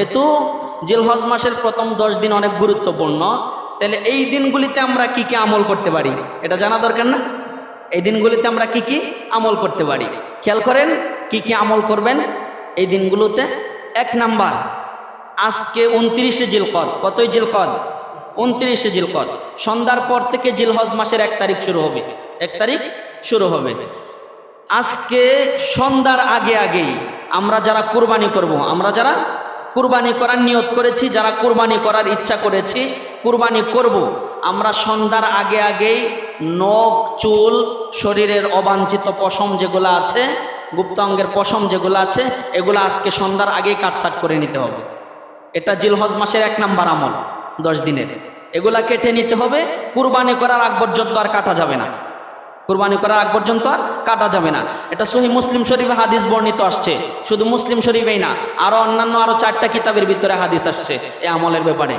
যেহেতু জিলহজ মাসের প্রথম দশ দিন অনেক গুরুত্বপূর্ণ, তাহলে এই দিনগুলিতে আমরা কি কি আমল করতে পারি? এটা জানা দরকার না? এই দিনগুলিতে আমরা কি কি আমল করতে পারি? খেয়াল করেন, কি কি আমল করবেন? এই দিনগুলোতে এক নাম্বার, আজকে উনত্রিশে জিলকদ। কতই জিলকদ? উনত্রিশে জিলকদ। সন্ধ্যার পর থেকে জিলহজ মাসের এক তারিখ শুরু হবে। এক তারিখ শুরু হবে। আজকে সন্ধ্যার আগে আগেই আমরা যারা কোরবানি করব, আমরা যারা কুরবানি করার নিয়ত করেছি, যারা কুরবানি করার ইচ্ছা করেছি, কুরবানি করব। আমরা সন্ধ্যার আগে আগেই নখ, চুল, শরীরের অবাঞ্ছিত পশম যেগুলো আছে গুপ্তাঙ্গের পশম যেগুলো আছে, এগুলো আজকে সন্ধ্যার আগেই কাটসাট করে নিতে হবে। এটা জিলহজ মাসের এক নাম্বার আমল, দশ দিনের। এগুলা কেটে নিতে হবে, কুরবানি করার আগ পর্যন্ত আর কাটা যাবে না। কুরবানি করার আগ পর্যন্ত আর কাটা যাবে না। এটা সহি মুসলিম শরীফে হাদিস বর্ণিত আসছে। শুধু মুসলিম শরীফেই না, আরও অন্যান্য আরও চারটা কিতাবের ভিতরে হাদিস আসছে এ আমলের ব্যাপারে।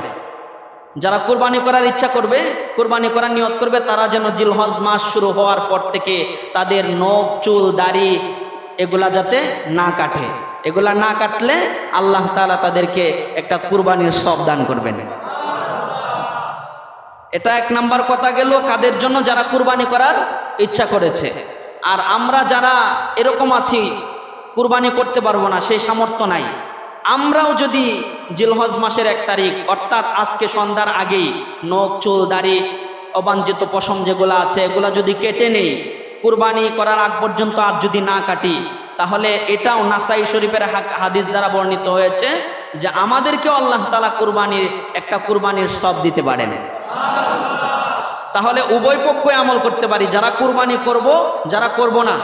যারা কোরবানি করার ইচ্ছা করবে, কোরবানি করার নিয়ত করবে, তারা যেন জিলহজ মাস শুরু হওয়ার পর থেকে তাদের নখ, চুল, দাড়ি এগুলা যাতে না কাটে। এগুলা না কাটলে আল্লাহ তাআলা তাদেরকে একটা কুরবানির সব দান করবেন। এটা এক নাম্বার কথা গেল, কাদের জন্য যারা কুরবানি করার ইচ্ছা করেছে। আর আমরা যারা এরকম আছি, কুরবানি করতে পারব না, সেই সামর্থ্য নাই। আমরাও যদি জিলহজ মাসের এক তারিখ, অর্থাৎ আজকে সন্ধ্যার আগেই নখ, চুল, দাড়ি, অবাঞ্ছিত পশম যেগুলো আছে, এগুলা যদি কেটে নেই, কুরবানি করার আগ পর্যন্ত আর যদি না কাটি, তাহলে এটাও নাসাই শরীফের হাদিস দ্বারা বর্ণিত হয়েছে যে আমাদেরকেও আল্লাহ তালা কুরবানির, একটা কুরবানির সব দিতে পারেন। তাহলে উভয় পক্ষই আমল করতে পারি। যারা কুরবানি করব, যারা করব না।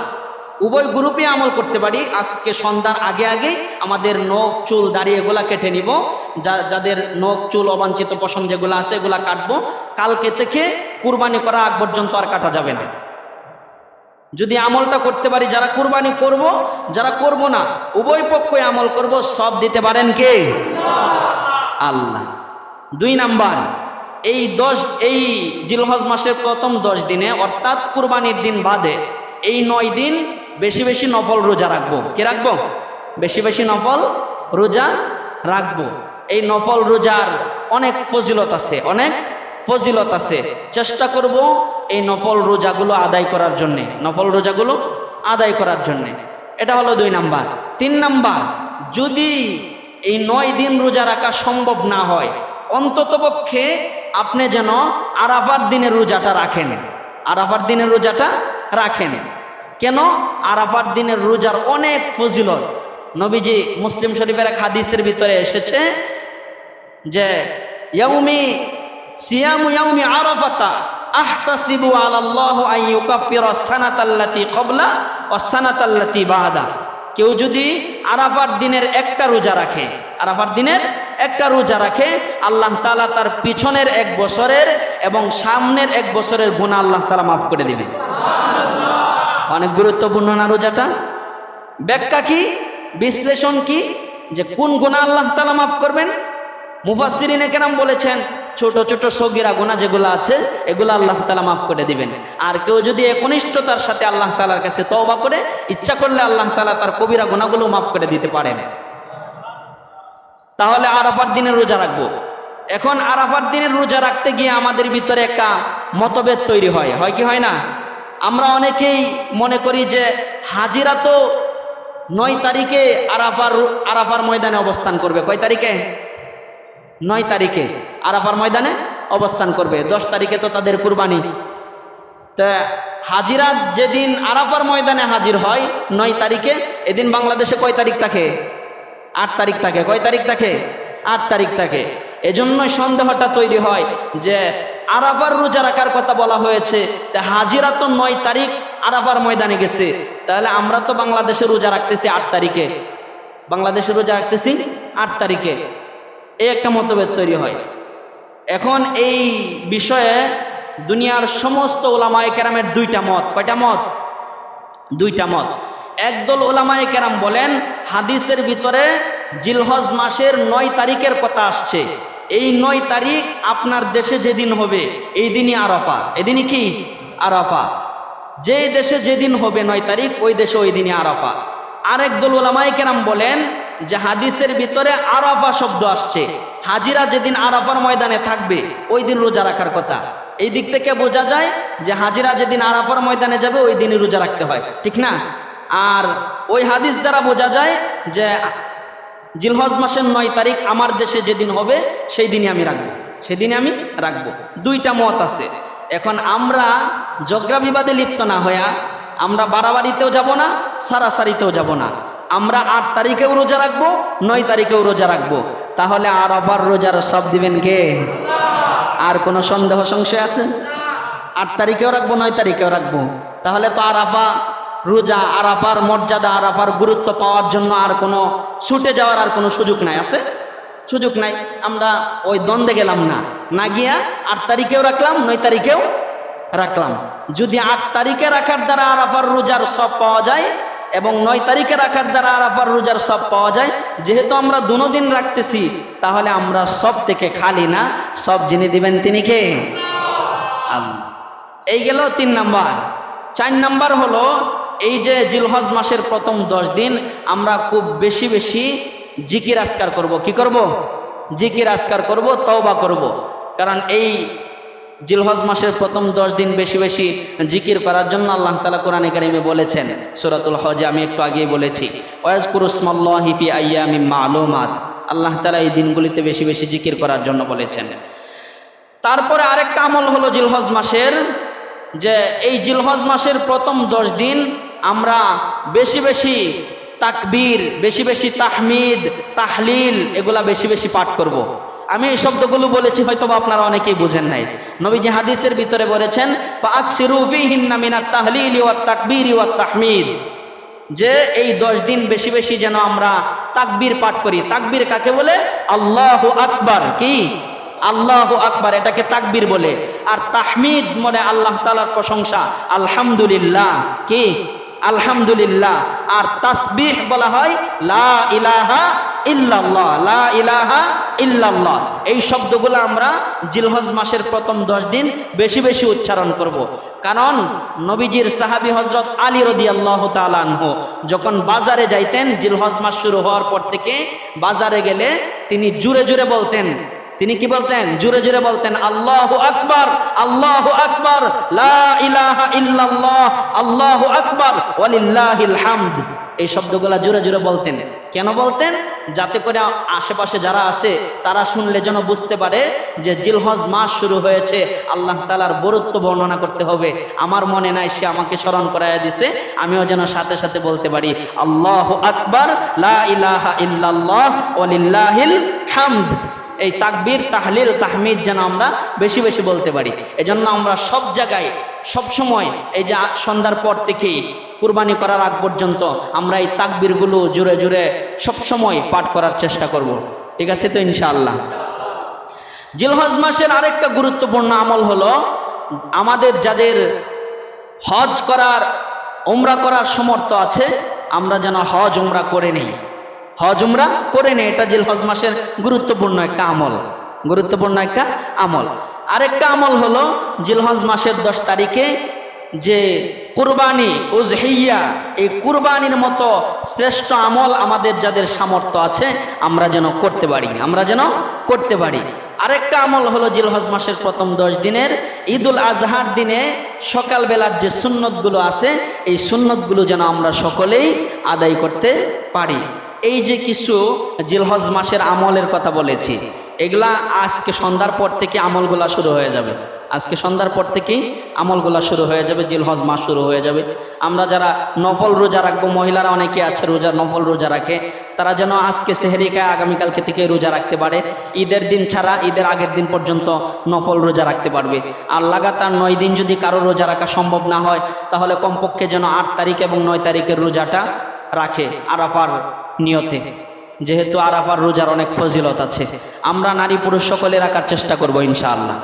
উভয় গ্রুপে আমল করতে পারি। আজকে সন্ধ্যার আগে আগে আমাদের নখ, চুল, দাড়ি এগুলা কেটে নিব। যা, যাদের নখ, চুল অবাঞ্ছিত পশম যেগুলো আছে, এগুলা কাটবো। কালকে থেকে কুরবানি করা আগ পর্যন্ত আর কাটা যাবে না। যদি আমলটা করতে পারি, যারা কুরবানি করব, যারা করব না, উভয় পক্ষই আমল করব। সব দিতে পারেন কে? আল্লাহ। দুই নাম্বার এই দশ, এই জিলহজ মাসের প্রথম দশ দিনে, অর্থাৎ কুরবানির দিন বাদে, এই নয় দিন বেশি বেশি নফল রোজা রাখব। কে রাখব? বেশি বেশি নফল রোজা রাখব। এই নফল রোজার অনেক ফজিলত আছে, অনেক ফজিলত আছে। চেষ্টা করব এই নফল রোজাগুলো আদায় করার জন্যে, নফল রোজাগুলো আদায় করার জন্যে। এটা হলো দুই নাম্বার। তিন নাম্বার, যদি এই নয় দিন রোজা রাখা সম্ভব না হয়, অন্ততপক্ষে আপনি যেন আরাফার দিনের রোজাটা রাখেন। আরাফার দিনের রোজাটা রাখেন। কেন? আরাফার দিনের রোজার অনেক ফজিলত। নবীজি মুসলিম শরীফের এক হাদিসের ভিতরে এসেছে যে, ইয়াউমি সিয়ামু ইয়াউমি আরাফাতা আহতাসিবু আলাল্লাহু আন ইউকাফিরা সানাতাল্লাতি ক্বাবলা ওয়াস সানাতাল্লাতি বাদা। কেউ যদি আরাফার দিনের একটা রোজা রাখে, আরাফার দিনের একটা রোজা রাখে, আল্লাহ তালা তার পিছনের এক বছরের এবং সামনের এক বছরের গুনাহ আল্লাহ তালা মাফ করে দিবেন অনেক গুরুত্বপূর্ণ না রোজাটা? ব্যাখ্যা কি? বিশ্লেষণ কি? যে কোন গুণা আল্লাহ তালা মাফ করবেন? মুফাসিরিনে কেরাম বলেছেন ছোট ছোট সগিরা গুণা যেগুলো আছে, এগুলো আল্লাহ তালা মাফ করে দিবেন। আর কেউ যদি একনিষ্ঠতার সাথে আল্লাহ তালার কাছে তওবা করে, ইচ্ছা করলে আল্লাহ তালা তার কবিরা গুণাগুলো মাফ করে দিতে পারেন। তাহলে আরাফার দিনের রোজা রাখব। এখন আরাফার দিনের রোজা রাখতে গিয়ে আমাদের ভিতরে একটা মতভেদ তৈরি হয়। হয় কি হয় না? আমরা অনেকেই মনে করি যে হাজিরা তো নয় তারিখে আরাফার আরাফার ময়দানে অবস্থান করবে। কয় তারিখে? নয় তারিখে আরাফার ময়দানে অবস্থান করবে। দশ তারিখে তো তাদের কুরবানি। তা হাজিরা যেদিন আরাফার ময়দানে হাজির হয়, নয় তারিখে, এদিন বাংলাদেশে কয় তারিখ থাকে? আট তারিখ থাকে। কয় তারিখ থাকে? আট তারিখ থাকে। এজন্যই সন্দেহটা তৈরি হয় যে আরাফার রোজা রাখার কথা বলা হয়েছে, তা হাজিরা তো নয় তারিখ আরাফার ময়দানে গেছে। তাহলে আমরা তো বাংলাদেশে রোজা রাখতেছি আট তারিখে। বাংলাদেশে রোজা রাখতেছি আট তারিখে। এই একটা মতভেদ তৈরি হয়। এখন এই বিষয়ে দুনিয়ার সমস্ত ওলামায়ে কেরামের দুইটা মত। কয়টা মত? দুইটা মত। একদল ওলামায়ে কেরাম বলেন, হাদিসের ভিতরে জিলহজ মাসের নয় তারিখের কথা আসছে। এই নয় তারিখ আপনার দেশে যেদিন হবে, এই দিনই আরাফা। এদিনই কি? আরাফা। যে দেশে যেদিন হবে নয় তারিখ, ওই দেশে ওই দিনই আরাফা। আরেক দল ওলামায়ে কেরাম বলেন যে হাদিসের ভিতরে আরাফা শব্দ আসছে। হাজিরা যেদিন আরাফার ময়দানে থাকবে, ওই দিন রোজা রাখার কথা। এই দিক থেকে বোঝা যায় যে হাজিরা যেদিন আরাফার ময়দানে যাবে, ওই দিনই রোজা রাখতে হয়। ঠিক না? আর ওই হাদিস দ্বারা বোঝা যায় যে জিলহজ মাসের নয় তারিখ আমার দেশে যেদিন হবে, সেই দিনই আমি রাখব। সেদিনে আমি রাখব। দুইটা মত আছে। এখন আমরা জগরা বিবাদে লিপ্ত না হইয়া, আমরা বাড়াবাড়িতেও যাব না, সারাসারিতেও যাব না। আমরা আট তারিখেও রোজা রাখব, নয় তারিখেও রোজা রাখব। তাহলে আর আবার রোজার সব দিবেন কে? আর কোনো সন্দেহ সংশয় আছে? আট তারিখেও রাখব, নয় তারিখেও রাখব। তাহলে তো আরাফা রোজা, আরাফার মর্যাদা, আরাফার গুরুত্ব পাওয়ার জন্য আর কোনো ছুটে যাওয়ার আর কোনো সুযোগ নাই, আছে? সুযোগ নাই। আমরা ওই দ্বন্দ্বে গেলাম না। না গিয়া আট তারিখেও রাখলাম, নয় তারিখেও রাখলাম। যদি আট তারিখে রাখার দ্বারা আর আরাফার রোজার সব পাওয়া যায় এবং নয় তারিখে রাখার দ্বারা আরাফার রোজার সব পাওয়া যায়। যেহেতু আমরা দুনো দিন রাখতেছি, তাহলে আমরা সব থেকে খালি না? সব জেনে দিবেন তিনি কে? এই গেল তিন নাম্বার। চার নাম্বার হলো, এই যে জিলহজ মাসের প্রথম দশ দিন, আমরা খুব বেশি বেশি জিকির আসকার করব। কি করব? জিকির আসকার করব, তওবা করব। কারণ এই জিলহজ মাসের প্রথম দশ দিন বেশি বেশি জিকির করার জন্য আল্লাহ তালা কোরআনে কারিমে বলেছেন, সুরাতুল হজে আমি একটু আগেই বলেছি ওয়াজ কুরুসমাল্লাহিফি আয়ামি মালুমাত আল্লাহ তালা এই দিনগুলিতে বেশি বেশি জিকির করার জন্য বলেছেন তারপরে আরেকটা আমল হলো জিলহজ মাসের, যে এই জিলহজ মাসের প্রথম দশ দিন আমরা বেশি বেশি তাকবীর, বেশি বেশি তাহমিদ, তাহলিল এগুলা বেশি বেশি পাঠ করব। আমি এই শব্দগুলো বলেছি হয়তো আপনারা অনেকেই বুঝেন নাই। নবীজি হাদিসের ভিতরে বলেছেন যে এই দশ দিন বেশি বেশি যেন আমরা তাকবির পাঠ করি। তাকবির কাকে বলে? আল্লাহ আকবার। কি? আল্লাহ আকবার, এটাকে তাকবির বলে। আর তাহমিদ মনে আল্লাহ তালার প্রশংসা। আলহামদুলিল্লাহ। কি? আলহামদুলিল্লাহ। আর তাসবিহ বলা হয়, লা ইলাহা ইল্লাল্লাহ। লা ইলাহা ইল্লাল্লাহ। এই শব্দগুলো আমরা জিলহজ মাসের প্রথম দশ দিন বেশি বেশি উচ্চারণ করব। কারণ নবীজির সাহাবি হজরত আলী রদি আল্লাহ তালানহ যখন বাজারে যাইতেন, জিলহজ মাস শুরু হওয়ার পর থেকে বাজারে গেলে তিনি জুড়ে জুড়ে বলতেন। তিনি কি বলতেন? জুড়ে জুড়ে বলতেন, আল্লাহ আকবর আল্লাহ আকবর, লা ইলাহা ইল্লাল্লাহ, আল্লাহ আকবর এই শব্দগুলা জোরে জোরে বলতেন। কেন বলতেন? যাতে করে আশেপাশে যারা আছে, তারা শুনলে যেন বুঝতে পারে যে জিলহজ মাস শুরু হয়েছে, আল্লাহ তালার বরত্ব বর্ণনা করতে হবে। আমার মনে নাই সে আমাকে স্মরণ করাইয়া দিছে, আমিও যেন সাথে সাথে বলতে পারি, আল্লাহ আকবর লাহ ওয়ালিল্লাহিল হামদ। এই তাকবীর, তাহলিল, তাহমিদ যেন আমরা বেশি বেশি বলতে পারি। এজন্য আমরা সব জায়গায়, সব সময় এই যে সন্ধ্যার পর থেকেই কুরবানি করার আগ পর্যন্ত আমরা এই তাকবীরগুলো জুড়ে জুড়ে সব সময় পাঠ করার চেষ্টা করব। ঠিক আছে তো ইনশাআল্লাহ? জিলহজ মাসের আরেকটা গুরুত্বপূর্ণ আমল হলো আমাদের যাদের হজ করার, উমরা করার সমর্থ আছে, আমরা যেন হজ, উমরা করে নেই। হজ উমরা করে নেই এটা জিলহজ মাসের গুরুত্বপূর্ণ একটা আমল, গুরুত্বপূর্ণ একটা আমল। আরেকটা আমল হলো জিলহজ মাসের দশ তারিখে যে কুরবানি, উজহিয়া, এই কুরবানির মতো শ্রেষ্ঠ আমল আমাদের যাদের সামর্থ্য আছে, আমরা যেন করতে পারি, আমরা যেন করতে পারি। আরেকটা আমল হলো জিলহজ মাসের প্রথম দশ দিনের, ঈদুল আজহার দিনে সকালবেলার যে সুন্নতগুলো আছে, এই সুন্নতগুলো যেন আমরা সকলেই আদায় করতে পারি। এই যে কিছু জিলহজ মাসের আমলের কথা বলেছি, এগুলা আজকে সন্ধ্যার পর থেকে আমলগুলা শুরু হয়ে যাবে। আজকে সন্ধ্যার পর থেকেই আমলগুলা শুরু হয়ে যাবে, জিলহজ মাস শুরু হয়ে যাবে। আমরা যারা নফল রোজা রাখব, মহিলারা অনেকে আছে রোজা, নফল রোজা রাখে, তারা যেন আজকে সেহেরিকায় আগামীকালকে থেকে রোজা রাখতে পারে। ঈদের দিন ছাড়া ঈদের আগের দিন পর্যন্ত নফল রোজা রাখতে পারবে। আর লাগাতার নয় দিন যদি কারও রোজা রাখা সম্ভব না হয়, তাহলে কমপক্ষে যেন আট তারিখ এবং নয় তারিখের রোজাটা রাখে, আরাফার নিয়তে। যেহেতু আরাফার রোজার অনেক ফজিলত আছে, আমরা নারী পুরুষ সকলে রাখার চেষ্টা করব ইনশাআল্লাহ।